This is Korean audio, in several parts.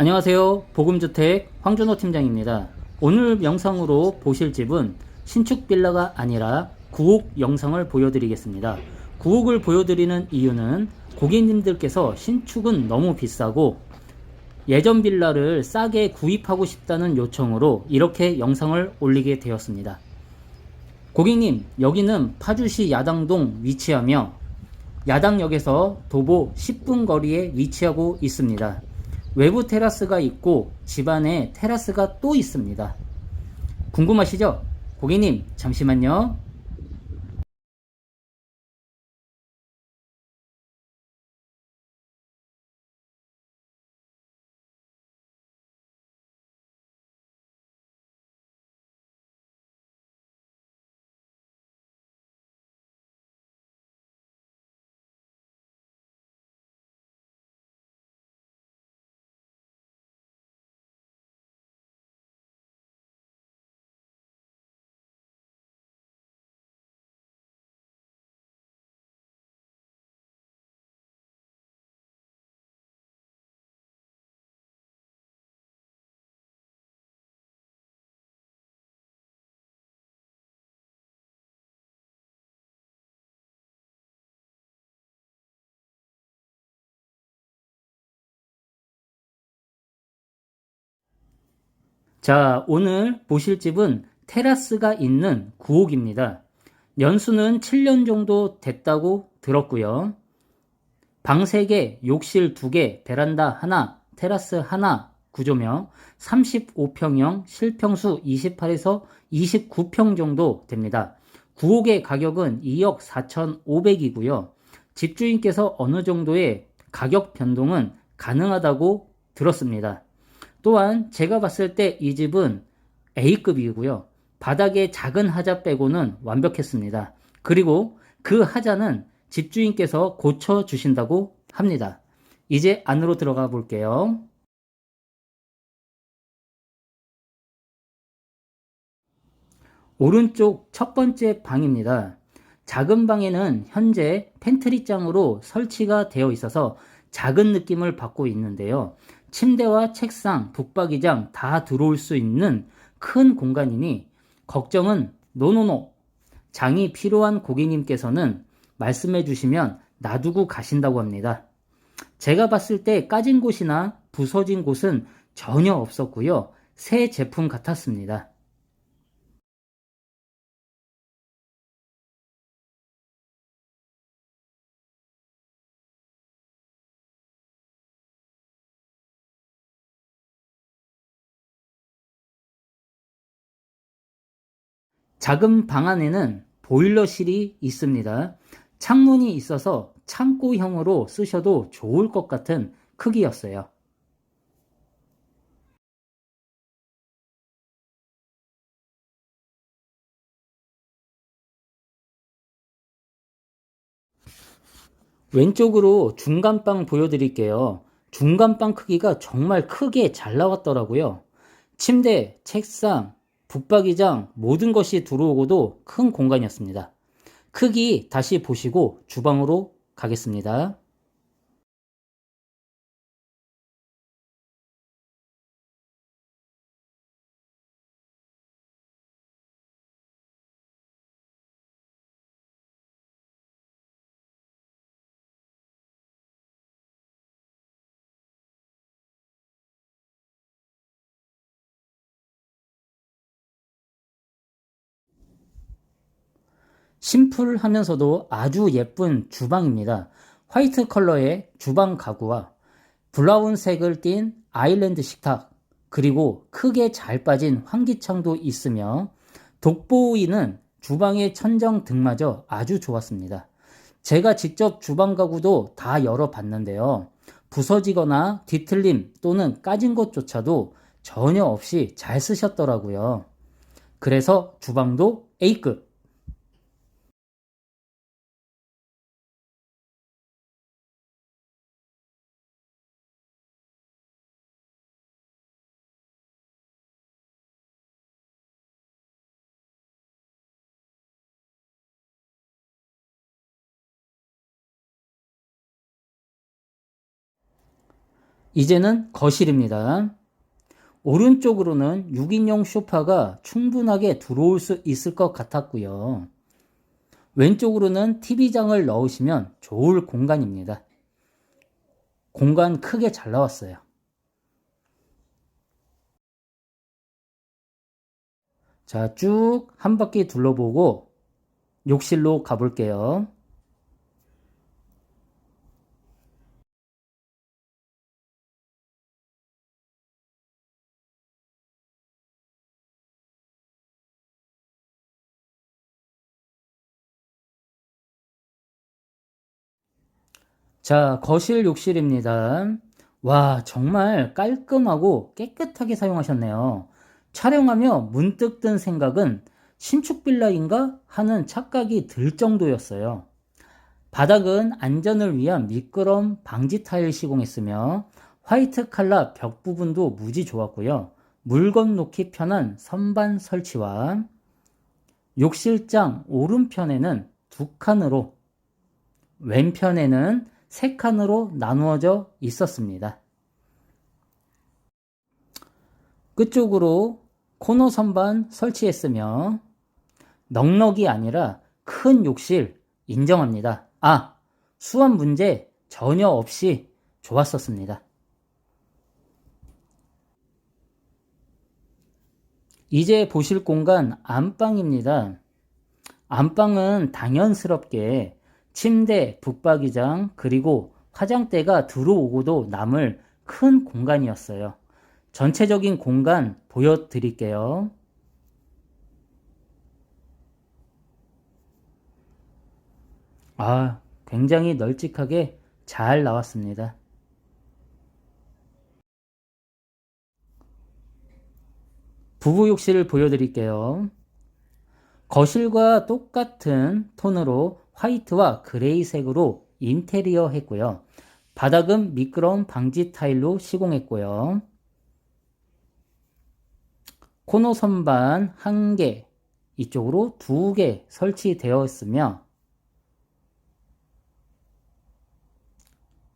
안녕하세요. 보금주택 황준호 팀장입니다. 오늘 영상으로 보실 집은 신축 빌라가 아니라 구옥 영상을 보여드리겠습니다. 구옥을 보여드리는 이유는 고객님들께서 신축은 너무 비싸고 예전 빌라를 싸게 구입하고 싶다는 요청으로 이렇게 영상을 올리게 되었습니다. 고객님, 여기는 파주시 야당동 위치하며 야당역에서 도보 10분 거리에 위치하고 있습니다. 외부 테라스가 있고 집안에 테라스가 또 있습니다. 궁금하시죠? 고객님, 잠시만요. 자, 오늘 보실 집은 테라스가 있는 구옥입니다. 연수는 7년 정도 됐다고 들었고요. 방 3개, 욕실 2개, 베란다 하나, 테라스 하나 구조며 35평형, 실평수 28에서 29평 정도 됩니다. 구옥의 가격은 2억 4,500이고요. 집주인께서 어느 정도의 가격 변동은 가능하다고 들었습니다. 또한 제가 봤을 때 이 집은 A급이고요. 바닥에 작은 하자 빼고는 완벽했습니다. 그리고 그 하자는 집주인께서 고쳐 주신다고 합니다. 이제 안으로 들어가 볼게요. 오른쪽 첫 번째 방입니다. 작은 방에는 현재 팬트리장으로 설치가 되어 있어서 작은 느낌을 받고 있는데요. 침대와 책상, 북박이장 다 들어올 수 있는 큰 공간이니 걱정은 노노노. 장이 필요한 고객님께서는 말씀해 주시면 놔두고 가신다고 합니다. 제가 봤을 때 까진 곳이나 부서진 곳은 전혀 없었고요. 새 제품 같았습니다. 작은 방 안에는 보일러실이 있습니다. 창문이 있어서 창고형으로 쓰셔도 좋을 것 같은 크기였어요. 왼쪽으로 중간방 보여드릴게요. 중간방 크기가 정말 크게 잘 나왔더라고요. 침대, 책상, 북박이장 모든 것이 들어오고도 큰 공간이었습니다. 크기 다시 보시고 주방으로 가겠습니다. 심플하면서도 아주 예쁜 주방입니다. 화이트 컬러의 주방 가구와 브라운색을 띤 아일랜드 식탁, 그리고 크게 잘 빠진 환기창도 있으며 돋보이는 주방의 천정 등마저 아주 좋았습니다. 제가 직접 주방 가구도 다 열어봤는데요. 부서지거나 뒤틀림 또는 까진 것조차도 전혀 없이 잘 쓰셨더라고요. 그래서 주방도 A급, 이제는 거실입니다. 오른쪽으로는 6인용 소파가 충분하게 들어올 수 있을 것 같았고요. 왼쪽으로는 TV장을 넣으시면 좋을 공간입니다. 공간 크게 잘 나왔어요. 자, 쭉 한 바퀴 둘러보고 욕실로 가볼게요. 자, 거실 욕실입니다. 와, 정말 깔끔하고 깨끗하게 사용하셨네요. 촬영하며 문득 든 생각은 신축 빌라인가 하는 착각이 들 정도였어요. 바닥은 안전을 위한 미끄럼 방지 타일 시공했으며 화이트 칼라 벽 부분도 무지 좋았고요. 물건 놓기 편한 선반 설치와 욕실장 오른편에는 두 칸으로 왼편에는 세 칸으로 나누어져 있었습니다. 끝쪽으로 코너 선반 설치했으며 넉넉이 아니라 큰 욕실 인정합니다. 아, 수압 문제 전혀 없이 좋았었습니다. 이제 보실 공간 안방입니다. 안방은 당연스럽게 침대, 붙박이장, 그리고 화장대가 들어오고도 남을 큰 공간이었어요. 전체적인 공간 보여드릴게요. 아, 굉장히 널찍하게 잘 나왔습니다. 부부 욕실을 보여드릴게요. 거실과 똑같은 톤으로 화이트와 그레이색으로 인테리어 했고요. 바닥은 미끄러움 방지 타일로 시공했고요. 코너 선반 한 개, 이쪽으로 두개 설치되어 있으며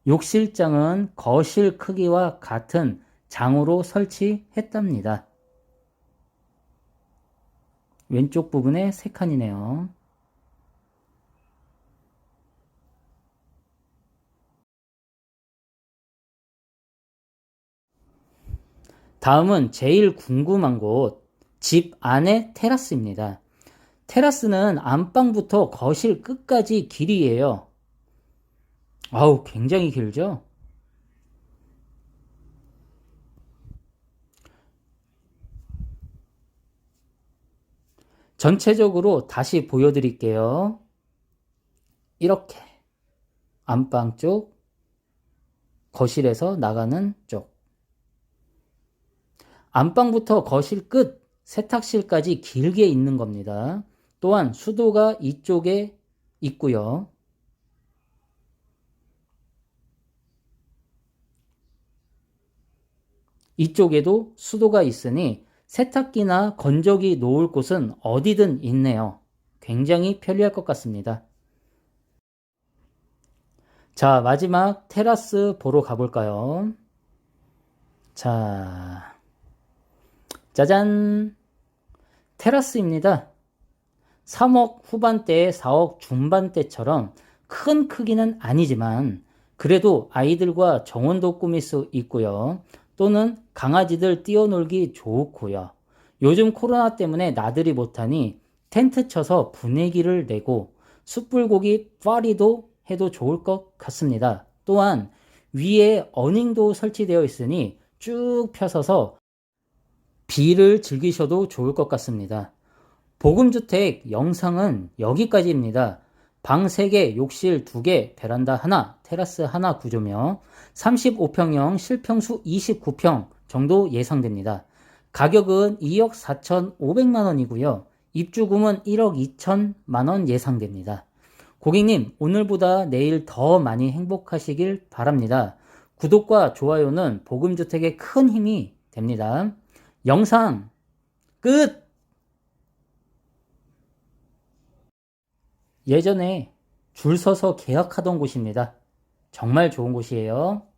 욕실장은 거실 크기와 같은 장으로 설치했답니다. 왼쪽 부분에 세 칸이네요. 다음은 제일 궁금한 곳, 집 안의 테라스입니다. 테라스는 안방부터 거실 끝까지 길이에요. 아우, 굉장히 길죠? 전체적으로 다시 보여드릴게요. 이렇게 안방 쪽, 거실에서 나가는 쪽. 안방부터 거실 끝, 세탁실까지 길게 있는 겁니다. 또한 수도가 이쪽에 있고요. 이쪽에도 수도가 있으니 세탁기나 건조기 놓을 곳은 어디든 있네요. 굉장히 편리할 것 같습니다. 자, 마지막 테라스 보러 가볼까요? 자, 짜잔! 테라스입니다. 3억 후반대, 4억 중반대처럼 큰 크기는 아니지만 그래도 아이들과 정원도 꾸밀 수 있고요. 또는 강아지들 뛰어놀기 좋고요. 요즘 코로나 때문에 나들이 못하니 텐트 쳐서 분위기를 내고 숯불고기 파리도 해도 좋을 것 같습니다. 또한 위에 어닝도 설치되어 있으니 쭉 펴서서 비를 즐기셔도 좋을 것 같습니다. 보금주택 영상은 여기까지입니다. 방 3개, 욕실 2개, 베란다 하나, 테라스 하나 구조며 35평형 실평수 29평 정도 예상됩니다. 가격은 2억 4천5백만 원이고요. 입주금은 1억 2천만 원 예상됩니다. 고객님, 오늘보다 내일 더 많이 행복하시길 바랍니다. 구독과 좋아요는 보금주택에 큰 힘이 됩니다. 영상 끝! 예전에 줄 서서 계약하던 곳입니다. 정말 좋은 곳이에요.